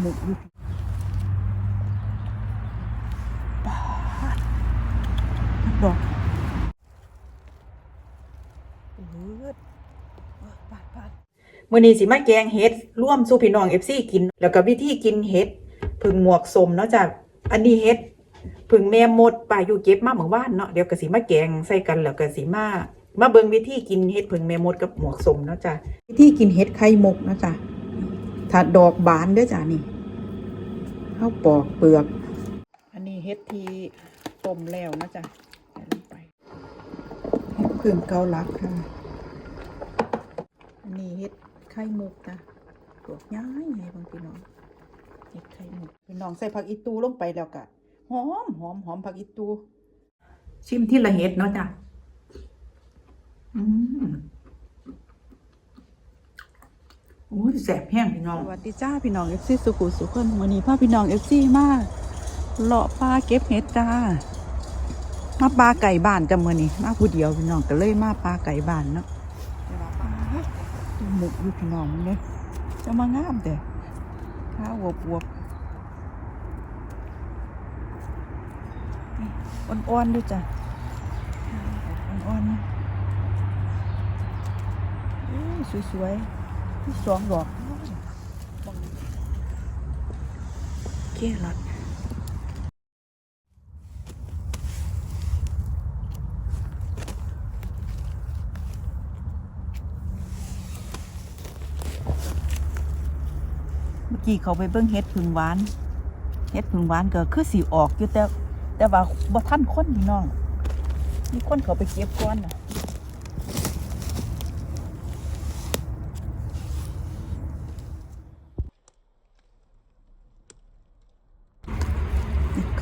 หมกอยู่ปาดดอกเอิดปาดปาดมื้อนี้สิมาแกงเห็ดร่วมสู่พี่น้อง FC กิน แล้วก็วิธีกินเห็ดพึ่งหมวกสมเนาะจ้ะอันนี้เห็ดพึ่งแม่มดป่าอยู่เก็บมาเหมื่อวานเนาะเดี๋ยวก็สิมาแกงใส่กันแล้วก็สิมามาเบิงวิธีกินเห็ดพึ่งแม่มดกับหมวกสมเนาะจ้ะวิธีกินเห็ดไข่มกเนาะจ้ะ ถ้าดอกบานเด้อจ้ะนี่เข้าปอกเปลือก อันนี้เห็ดที่ต้มแล้วนะจ้ะใส่ลงไปเห็ดพึ่งเกาลักค่ะ อันนี้เห็ดไข่มุกนะปลวกย้ายไงบางพี่น้องเห็ดไข่มุกพี่น้องใส่ผักอีตูลงไปแล้วก็หอมหอมหอมผักอีตู ชิมที่ละเห็ดเนาะจ้ะอืม โอ้ยแสบแห้งพี่น้อง สวัสดีจ้าพี่น้องเอฟซีสุขุสุขคนวันนี้พาพี่น้องเอฟซีมาเลาะปลาเก็บเห็ดจ้า มาปลาไก่บ้านจ้ามื่อนี้มาผู้เดียวพี่น้องก็เลยมาปลาไก่บ้านเนาะต่ว่าปลาหมกอยู่พี่น้องเนี่ยจะมางามแต่ข้าวบวบอ่อนๆด้วยจ้ะอ่อนๆสวยๆ สองดอกเครอทเมื่อกี้เขาไปเบิ้งเฮ็ดพึ่งหวานเฮ็ดพึ่งหวานก็คือสีออกอยู่แต่แต่ว่าบ่ทันคนพี่น้องมีคนเขาไปเก็บก้อนน่ะ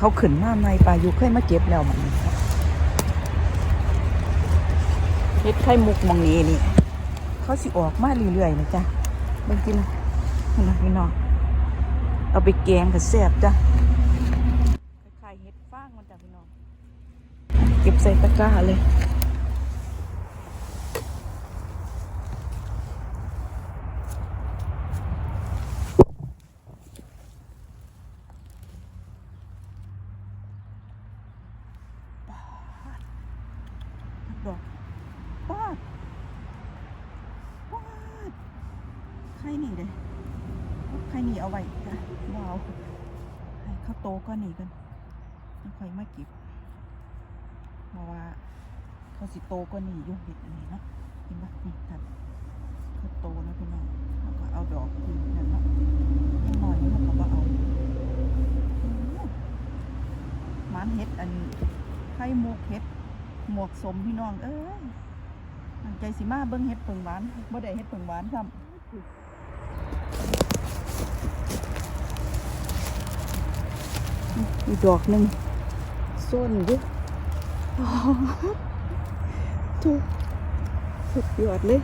เขาขึ้นมาในปลาอยู่เคยมาเก็บแล้วมันเฮ็ดไข่มุกมองนี้นี่ เขาสิออกมาเรื่อยๆนะจ๊ะเบิ่งกินนะพี่น้องเอาไปแกงกับแซ่บจ้ะคล้ายเฮ็ดฟางมันจ้ะพี่น้องเก็บใส่ตะกร้าเลย ดอกปาดปาดไข่นี่เลยไข่นี่เอาไว้จ้ะบ่เอาให้เขาโตก็หนีกันแล้วค่อยมาเก็บเพราะว่าเขาสิโตก็หนีอยู่เห็ดอันนี้เนาะเห็นปะนี่ตัดเขาโตนะพี่น้องแล้วก็เอาดอกคืนนั่นเนาะยังน้อยนี่เขาก็เอามันเห็ดอันไข่มุกเห็ด หมวกสมพี่น้อง เอ้ยตั้งใจสิมาเบิ่งเฮ็ดเปิงหวานบ่ได้เฮ็ดเปิงหวานซ้ำอีกดอกหนึ่งส้นอยู่อ๋อทุกสุดยอดเลย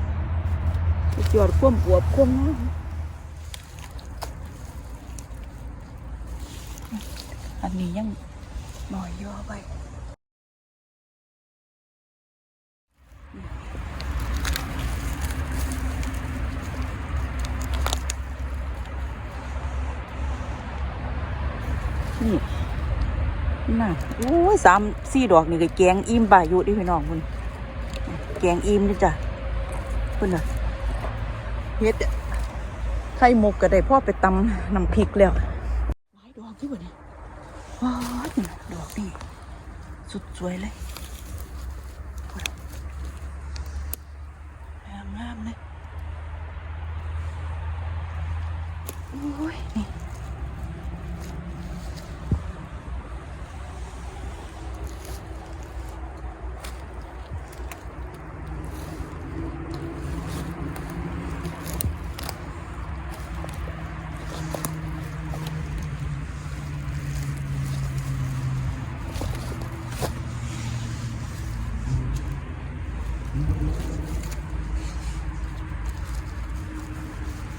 สุดยอดความอวบความงามอันนี้ยังหน่อยย่อไป น่ะโอ้ยสามสี่ดอกนี่ก็แกงอิ่มบ่ายุ่ดิพี่น้องคุณแกงอิ่มนี่จ้ะคุณน่ะเฮ็ดไข่มุกก็ได้พ่อไปตำน้ำพริกแล้วหลายดอกที่บ่เนี่ยว้าวดอกนี่สุดสวยเลยงามงามๆเลยโอ้ยนี่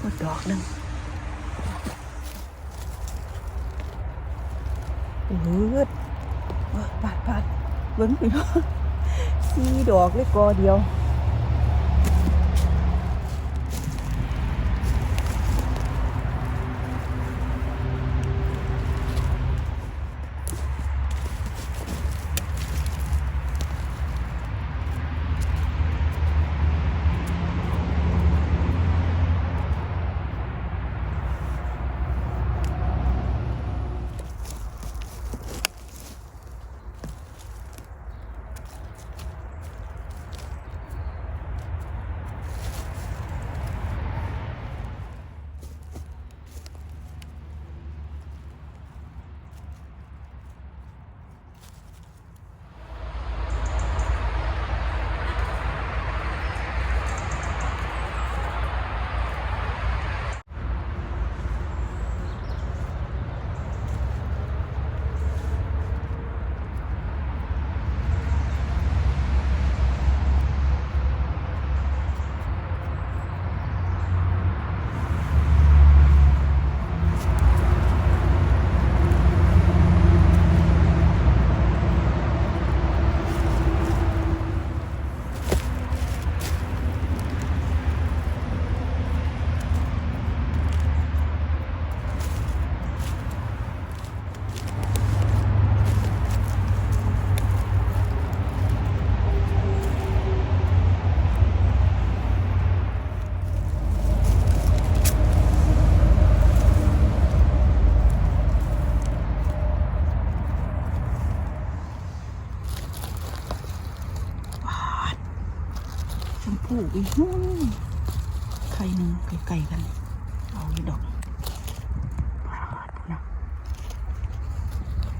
ก ดดอกหนึ่งเอิดเอิดปาดปาดเบิ้งไปเนาะสี่ดอกเลยกอเดียว อีกนู้นไข่หนึ่งไก่ๆกัน เอาอีดอกนะ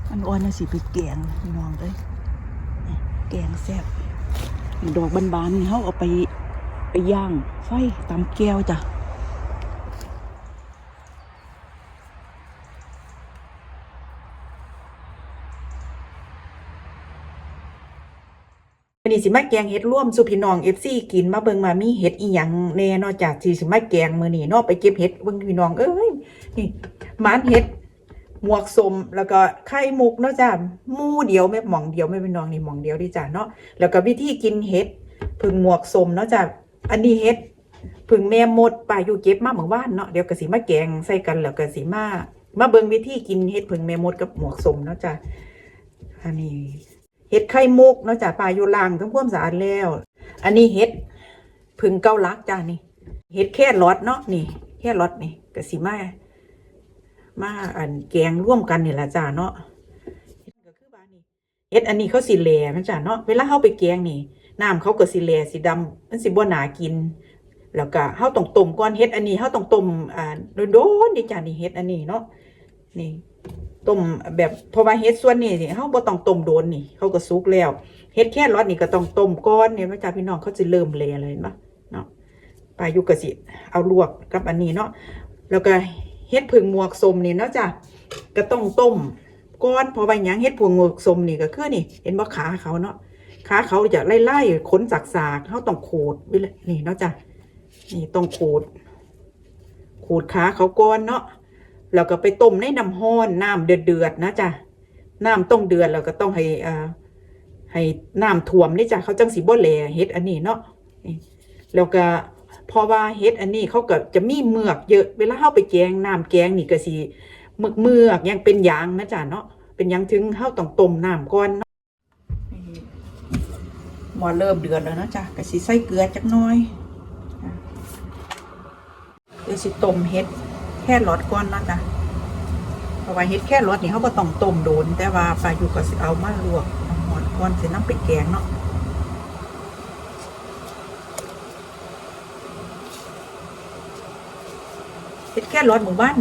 อันอ่อนนะสิไปแกงพี่น้องเลยแกงแซ่บดอกบานๆเขาเอาไปไปย่างไฟตำแก้วจ้ะ อั นนี้สิมาแกงเห็ดร่วมสุพี่น้อง FC กินมาเบิงมามีเห็ดอีหยังแน่นอกจากที่สิมาแกงมื้อนี้เนาะไปเก็บเห็ดเบิ่งพี่น้องเอ้ยนี่มานเห็ดหมวกสมแล้วก็ไข่มุกเนาะจ้ะหมู่เดียวแม่หม่องเดียวแม่พี่น้องนี่หม่องเดียวดิจ้ะเนาะแล้วก็วิธีกินเห็ดผึ่งหมวกสมเนาะจ้ะอันนี้เห็ดผึ่งแม่มดป่าอยู่เก็บมาเมื่อวานเนาะเดี๋ยวก็สิมาแกงใส่กันแล้วก็สิมามาเบิ่งวิธีกินเห็ดผึ่งแม่มดกับหมวกสมเนาะจ้ะอันนี้ เห็ดไข่มุกเนาะจ้ะปลาอยู่ล่างทั้งควมสะอาดแล้ว อันนี้เห็ดผึ่งเกาลักจ้ะนี่เห็ดแค่รอดเนาะนี่ แค่รอดนี่กสิมามาอันแกงร่วมกันนี่ละจ้ะเนาะเห็ดก็คือว่านี่เห็ดอันนี้เขาสิแหลมันจ้ะเนาะเวลาเฮาไปแกงนี่น้ำเขาก็สิแหลสีดำมันสิบ่หนากิน แล้วก็เฮาต้องต้มก่อนเห็ดอันนี้เฮาต้องต้มอ่าโดนๆนี่จ้ะนี่เห็ดอันนี้เนาะนี่ ต้มแบบเพราะว่าเฮ็ดส่วนนี้นี่เฮาบ่ต้องต้มโดนนี่เขาก็สุกแล้วเฮ็ดแค่รอดนี่ก็ต้องต้มก่อนเนี่ยพระจ้าพี่น้องเขาสิเริ่มเลยอะไรเนปะเนาะปลายุกก็สิเอาลวกกับอันนี้เนาะแล้วก็เฮ็ดผึ่งหมวกสมนี่เนาะจ้ะก็ต้องต้มก่อนเพราะว่าหยังเฮ็ดผึ่งหมวกสมนี่ก็คือนี่ เห็นบ่ขาเขาเนาะขาเขาจะไล่ๆขนสากๆเฮาต้องขูดนี่เนาะจ้ะนี่ต้องขูดขูดขาเขาก่อนเนาะ แล้วก็ไปต้มในน้ำห้อนน้ำเดือดๆนะจ๊ะน้ำต้องเดือดแล้วก็ต้องให้อ่าให้น้ำท่วมนี่จ้ะเขาจังสีบ่แหลเฮ็ดอันนี้เนาะแล้วก็พราะว่าเฮ็ดอันนี้เขาก็จะมีเมือกเยอะเวลาเข้าไปแกงน้ำแกงนี่ก็สิเมือกเมือกยังเป็นยางนะจ๊ะเนาะเป็นยังถึงเข้าต้องต้มน้ำก่อนเนาะหมอเริ่มเดือดแล้วนะจ๊ะก็สิใส่เกลือจักน้อยเดี๋ยวสิต้มเฮ็ด แค่รสก่อนนาะจ้ะเพราะว่าเฮ็ดแค่รสนี่เขาก็ต้องต้มโดน แต่ว่าปลาอยู่ก็สิเอามาลวกน้ำหอดก่อนสิน้ำไปแกงเนาะเฮ็ดแค่รสหมู่บ้าน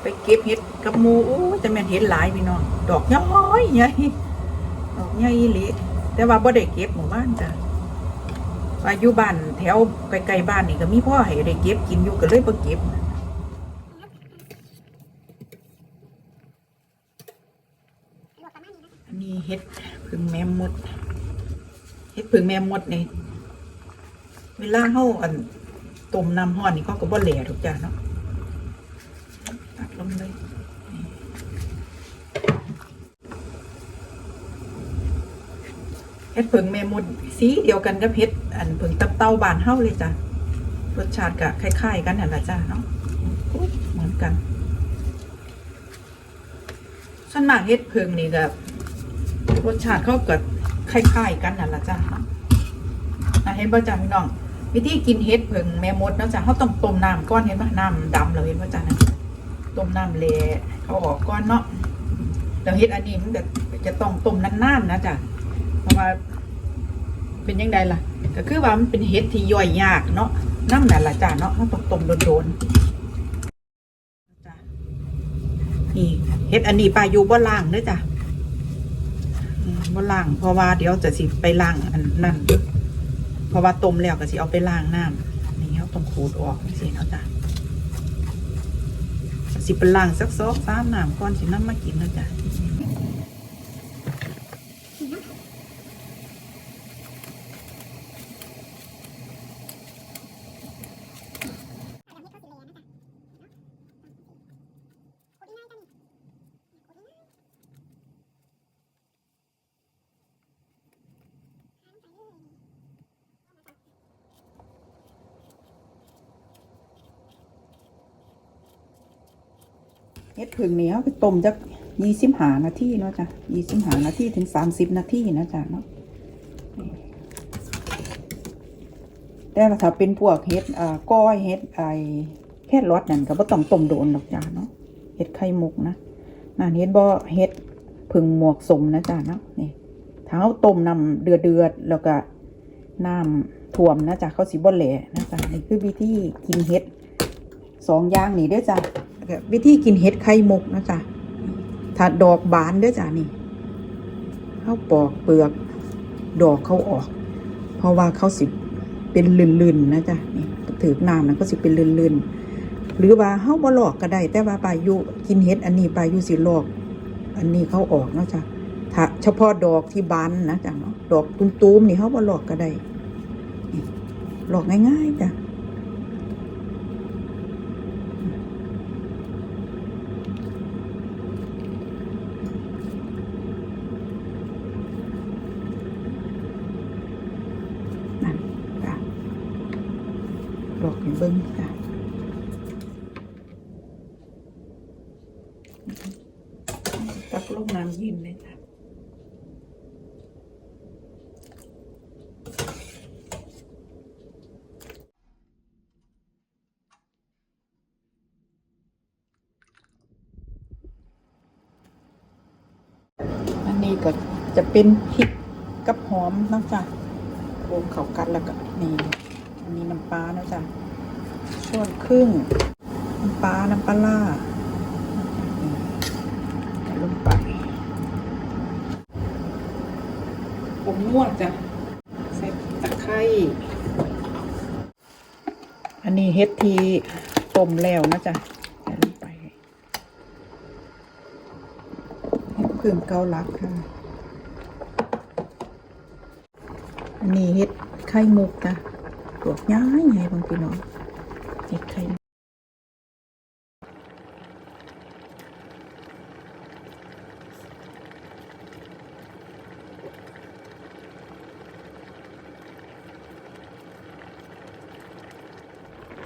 ไปเก็บเฮ็ดกับหมูโอ้แต่แม่นเฮ็ดหลายพี่น้องดอกย้อยใหญ่ดอกใหญ่อีหลีแต่ว่าบ่ได้เก็บหมู่บ้านจ้ะว่าอยู่บ้านแถวไกลๆบ้านนี่ก็มีพ่อให้ได้เก็บกินอยู่ก็เลยบ่เก็บ อันนี้เห็ดผึ่งแม่มด เห็ดผึ่งแม่มดนี่เวลาเฮาอันต้มน้ำห้อนนี่เขาก็บ่แหล่ทุกอย่างเนาะตัดลงเลยเห็ดผึ่งแม่มดสีเดียวกันกับเห็ดอันผึ่งตับเต้าบานเฮาเลยจ้ะรสชาติก็คล้ายๆกันนั่นแหละจ้ะเนาะเหมือนกันส่วนมากเห็ดผึ่งนี่ก็รสชาติเขาก็ คล้ายๆกันนั่นแหละจ้ะอะเห็นป่ะจ้ะพี่น้อง วิธีกินเห็ดเผิงแม่มดนะจ้ะเขาต้องต้มน้ำก้อนเห็นป่ะน้ำดำเราเห็นป่ะจ้ะนะต้มน้ำเละเขาออกก้อนเนาะแล้วเห็ดอันนี้มันก็จะต้องต้มนานๆนะจ้ะเพราะว่าเป็นยังไงล่ะ ก็คือว่ามันเป็นเห็ดที่ย่อยยากเนาะน้ำนั่นแหละจ้ะเนาะเขาต้องต้มโดนๆนี่เห็ดอันนี้ปลาอยู่บ่ล่างเด้อจ้ะ บ่ล้าง เพราะว่าเดี๋ยวจะสิไปล้างอันนั่นเพราะว่าต้มแล้วก็สิเอาไปล้างน้ำนี่เขาต้องขูดออกสิเนาะจ้ะสิไปล้างสักซองสามน้ำก่อนสิน้ำมากินเนาะจ้ะ เฮ็ดผึ่งนี่เขาไปต้มจักยี่สิบหานาทีเนาะจ้ะยี่สิบหานาทีถึงสามสิบนาทีนะจ้ะเนาะแต่ถ้าเป็นพวกเฮ็ดอ่าก้อยเฮ็ดไอแค่รสนั่นก็บ่ต้องต้มโดนหรอกจ้ะเนาะเฮ็ดไข่มุกนะนั่นเฮ็ดบ่เฮ็ดผึ่งหมวกสมนะจ้ะเนาะนี่ถ้าเอาต้มน้ำเดือดเดือดแล้วก็น้ถ่วมนะจ๊ะเขาสิบ่แหลนะจ๊ะนี่คือวิธีกินเห็ดสองอย่างนี่เด้อจ้ะ แล้วก็วิธีกินเห็ดไข่มุกนะจ๊ะถ้าดอกบานเด้อจ้ะนี่เขาปอกเปลือก ดอกเขาออก เพราะว่าเขาสิเป็นลื่นๆนะจ๊ะนี่ถือน้ำนะก็สิเป็นลื่นๆหรือว่าเฮาบ่ลอกก็ได้ แต่ว่าปลายุกินเห็ดอันนี้ปลายุสิลอก อันนี้เขาออกนะจ้ะถ้าเฉพาะดอกที่บานนะจ๊ะเนาะดอกตุ้มๆนี่เฮาบ่ลอกก็ได้นี่ลอกง่ายๆจ้ะนั่นจ้ะ ลอกให้เบิ่งจ้ะตักลงน้ำเยินเลยจ้ะอันนี้ก็จะเป็นพริกกับหอมนะจ๊ะรวมเข้ากันแล้วก็นี่ อันนี้น้ำปลาเนาะจ๊ะช้อนครึ่ง น้ำปลา น้ำปลาล่าลงไปผงนวดจ้ะใส่ตะไคร้อันนี้เฮ็ดทีต้มแล้วนะจ๊ะใส่ลงไปเฮ็ดพึ่งเกาลักค่ะ อันนี้เฮ็ดไข่มุกจ้ะ ปลวกย้ายไงบางพี่น้องเฮ็ดไข่ก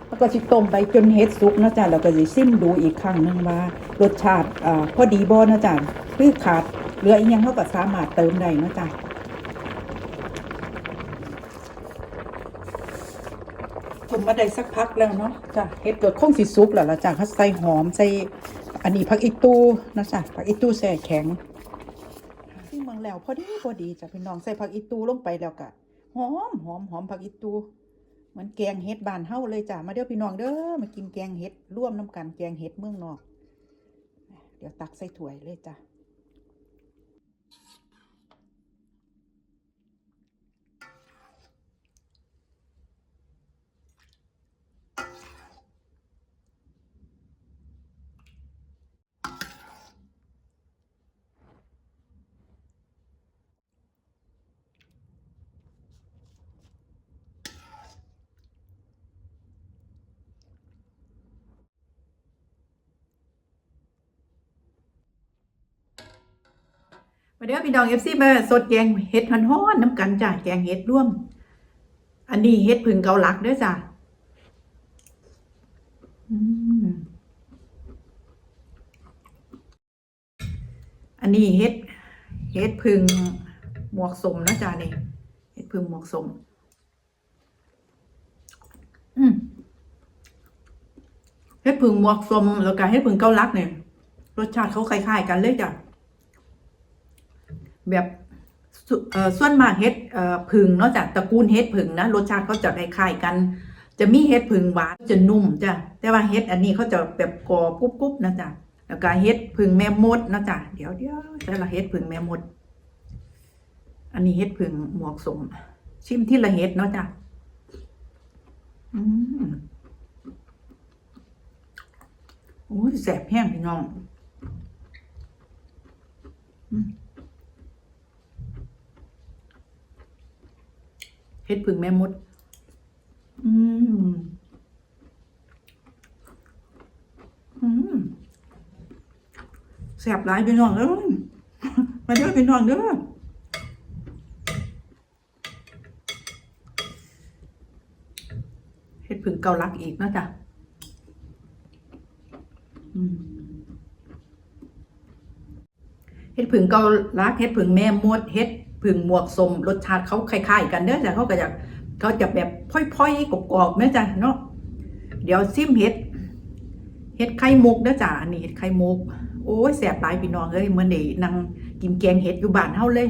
แล้วก็สิต้มไปจนเฮ็ดสุกนะจ๊ะแล้วก็สิซิมดูอีกครั้งหนึงว่ารสชาติอ่าพอดีบ่เนะจ๊ะคือขาดเหลืออีกยังเขาก็สามารถเติมได้เนะจ๊ะต้ มาได้สักพักแล้วเนาะจ้ะเฮ็ดเกิดคงสิสุกแล้วล่ะจ้ะเขาใส่หอมใส่อันนี้ผักอีตูนะจ๊ะผักอีตูแช่แข็งที่เมืองแล้วพอดีพอดีจ้ะพี่น้องใส่ผักอีตูลงไปแล้วก็หอมหอมหอมผักอีตูเหมือนแกงเห็ดบานเฮาเลยจ้ะมาเด้อพี่น้องเด้อมากินแกงเห็ดร่วมน้ำกันแกงเห็ดเมืองนอก เดี๋ยวตักใส่ถ้วยเลยจ้ะ มาเด้อพี่น้องเอฟซีมาสดแกงเห็ดฮ้อนๆน้ำกันจ้ะแกงเห็ดร่วม อันนี้เห็ดผึ่งเกาลักเด้อจ้ะอันนี้เห็ดเห็ดผึ่งหมวกสมนะจ้ะนี่เห็ดผึ่งหมวกสม อืมเห็ดผึ่งหมวกสมแล้วก็เห็ดผึ่งเกาลักเนี่ยรสชาติเขาคล้ายๆกันเลยจ้ะ แบบส่วนมากเห็ดผึ่งนาะจากตระกูลเห็ดผึ่งนะรสชาติเขาจะคล้ายๆกัน จะมีเห็ดผึ่งหวานจะนุ่มจ้ะแต่ว่าเห็ดอันนี้เขาจะแบบกรอบกรุบๆนะจ๊ะแล้วก็เห็ดผึ่งแม่มดนะจ๊ะเดี๋ยวเดี๋ยวแต่ละเห็ดผึ่งแม่มด อันนี้เห็ดผึ่งหมวกสมชิมที่ละเห็ดเนาะจ้ะอืมโอ้ยแสบแห้งพี่น้องอืม เฮ็ดผึ่งแม่มด อืม อืมแสบหลายพี่น้องเอ้ยมาเด้อพี่น้องเด้อเฮ็ดผึ่งเกาลักอีกนะจ้ะอืมเฮ็ดผึ่งเกาลักเฮ็ดผึ่งแม่มดเฮ็ด พึ่งหมวกสมรสชาติเขาคล้ายๆกันเนื้อจ้ะเขาก็จะเขาจะแบบพ่อยๆกรอบๆเนะจ้ะเนาะเดี๋ยวซิมเห็ดเห็ดไข่มุกเนื้อจ้ะนี่เห็ดไข่มุกโอ้ยแสบตายพี่น้องเลยเมือนเดี๋ยนั่งกินแกงเห็ดอยู่บ้านเท่าเลย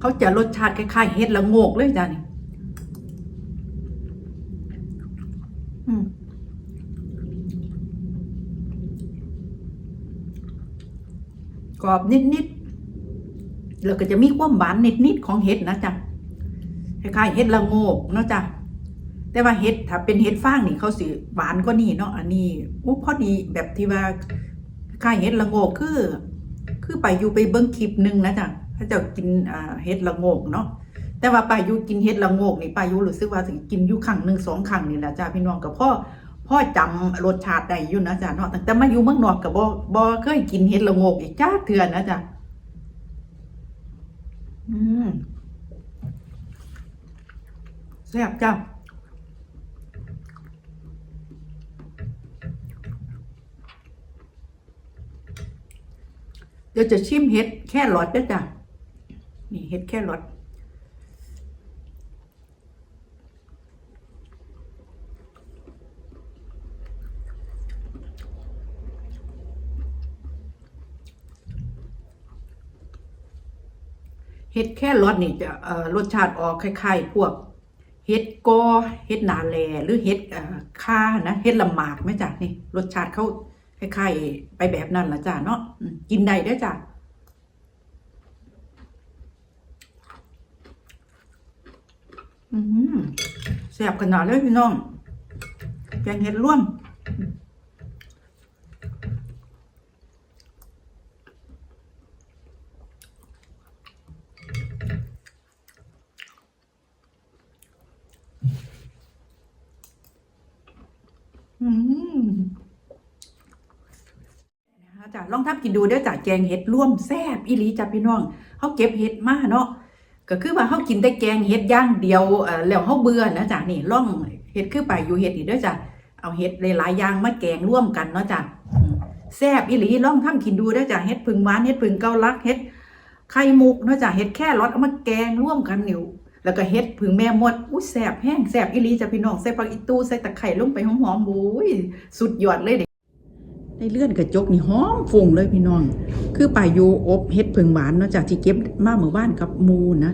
เขาจะรสชาติคล้ายๆเห็ดละโงกเลยจ้านี่ กรอบนิดๆแล้วก็จะมีความหวานนิดๆของเห็ดนะจ๊ะคล้ายๆเห็ดละโงกเนาะจ้ะแต่ว่าเห็ดถ้าเป็นเห็ดฟางนี่เขาสิหวานกว่านี้เนาะอันนี้อู้พอดีแบบที่ว่าคล้ายเห็ดละโงกคือ คือไปอยู่ไปเบิ้งคลิปหนึ่งนะจ๊ะถ้าจะกินอ่าเห็ดละโงกเนาะแต่ว่าไปอยู่กินเห็ดละโงกนี่ไปอยู่รู้สึกว่าสิกินอยู่ครั้งหนึ่งสองครั้งนี่แหละจ้ะพี่น้องกับพ่อ พ่อจำรสชาติได้อยู่นะจ๊ะเนาะแต่มาอยู่เมืองนอกกับบ่บ่เคยกินเห็ดละงกอีกจ้าเถื่อนนะจ๊ะอืมแซ่บจ้าเดี๋ยวจะชิมเห็ดแค่รอดด้วยจ้ะนี่เห็ดแค่รอด เห็ดแค่รอดนี่จะเอ่อรสชาติออกคล้ายๆ พวกเห็ดกอเห็ดนาแลหรือเห็ดเอ่อข่านะเห็ดละหมากไหมจ้ะนี่ รสชาติเขาคล้ายๆ ไปแบบนั้นละจ้ะเนาะกินได้ด้อจ้ะอืมแซ่บขนาดเลยพี่น้องแกงเห็ดร่วม อืมนะคะจ้ะลองทับ กินดูเด้อจ้ะแกงเห็ดร่วมแซ่บอีหลีจ้ะพี่น้องเขาเก็บเห็ดมาเนาะก็คือว่าเขากินแต่แกงเห็ดย่างเดียวแล้วเขาเบื่อนะจ๊ะนี่ล่องเห็ดคือไปอยู่เห็ดนี่เด้วยจ้ะเอาเห็ดหลายๆอย่างมาแกงร่วมกันเนาะจ้ะแซ่บอีหลีล่องทำกินดูเด้วยจ้ะเห็ดพึ่งหวานเห็ดพึ่งเกาลักเห็ดไข่มุกเนาะจ้ะเห็ดแค่รสเอามาแกงร่วมกันนิ่วแล้วก็เห็ดพึ่งแม่มดอุ้ยแซบแห้งแซบอีลีจ้ะพี่น้องใส่ผักอีตูใส่ตะไคร้ลงไปหอมๆบุ้ยสุดยอดเลยเด็ก ในเลื่อนกระจกนี่หอมฟุ้งเลยพี่น้อง คือป่ายูอบเห็ดพึงหวานเนาะจ้ะที่เก็บมาเมื่อวานกับมูนะ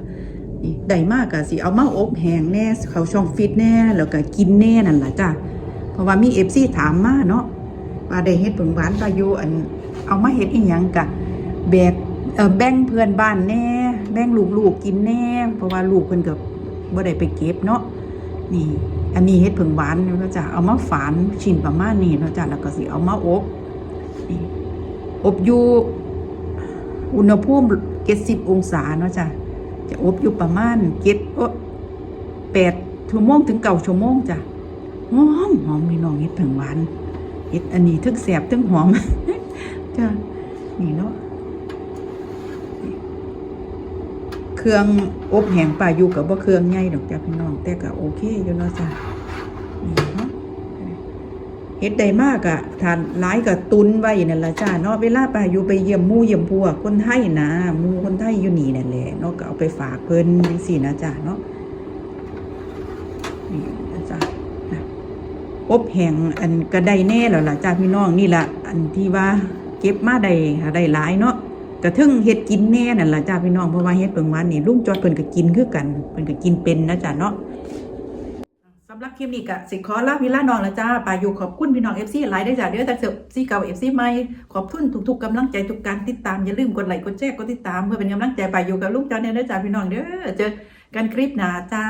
นี่ได้มากก็สิเอามาอบแห้งแน่เขาช่องฟิตแน่แล้วก็กินแน่นั่นแหละจ้ะเพราะว่ามี FC ถามมาเนาะว่าได้เฮ็ดผงหวานปลายูอัน เอามาเฮ็ดอีหยังกะแบกเออแบ่งเพื่อนบ้านแน่แบ่งลูกๆกินแน่ เพราะว่าลูกเพิ่นก็บ่ได้ไปเก็บเนาะนี่ อันนี้เฮ็ดผงหวานเนาะจ้ะเอามาฝานชิ้นประมาณนี้เนาะจ้ะแล้วก็สิเอามาอบอบอยู่อุณหภูมิ70องศาเนาะจ้ะจะอบอยู่ประมาณเจ็ดโอแปดชั่วโมงถึงเก้าชั่วโมงจ้ะหอมหอมมีน้องเห็ดผึ่งหวานเห็ดอันนี้ทึงแสบทึงหอมจ้ะนี่เนาะนี่ เครื่องอบแห้งป่าอยู่กับว่าเครื่องใหญ่ดอกจ้ะพี่น้องแต่ก็โอเคอยู่เนาะจ้ะเนาเฮ็ดได้มากอะทานหลายกับตุนไว้นั่นละจ้าเนาะเวลาป่าอยู่ไปเยี่ยมมู่เยี่ยมพวกคนไทยนะมู่คนไทยอยู่นี่นั่นแหละเนาะก็เอาไปฝากเพิ่นจังซี่นะจ้าเนาะนี่นะจ้าอบแห้งอันก็ได้แน่แล้วล่ะจ้าพี่น้องนี่ล่ะอันที่ว่าเก็บมาได้ได้หลายเนาะ กระทึงเฮ็ดกินแน่นั่นล่ะจ้าพี่น้องเพราะว่าเฮ็ดเปิงวานนี่ลุงจอดเพิ่นก็กินคือกันเพิ่นก็กินเป็นนะจ้าเนาะสำหรับคลิปนี้ก็สิขอลาพี่ลาน้องและจ้าปาอยู่ขอบคุณพี่น้อง FC หลายได้จ้าเด้อแต่เสือซีเก่า FC ใหม่ขอบคุณทุกๆกำลังใจทุกการติดตามอย่าลืมกดไลค์กดแชร์กดติดตามเพื่อเป็นกำลังใจปาอยู่กับลุงจอนเนี่ยเด้อจ้าพี่น้องเด้อเจอกันคลิปหน้าจ้า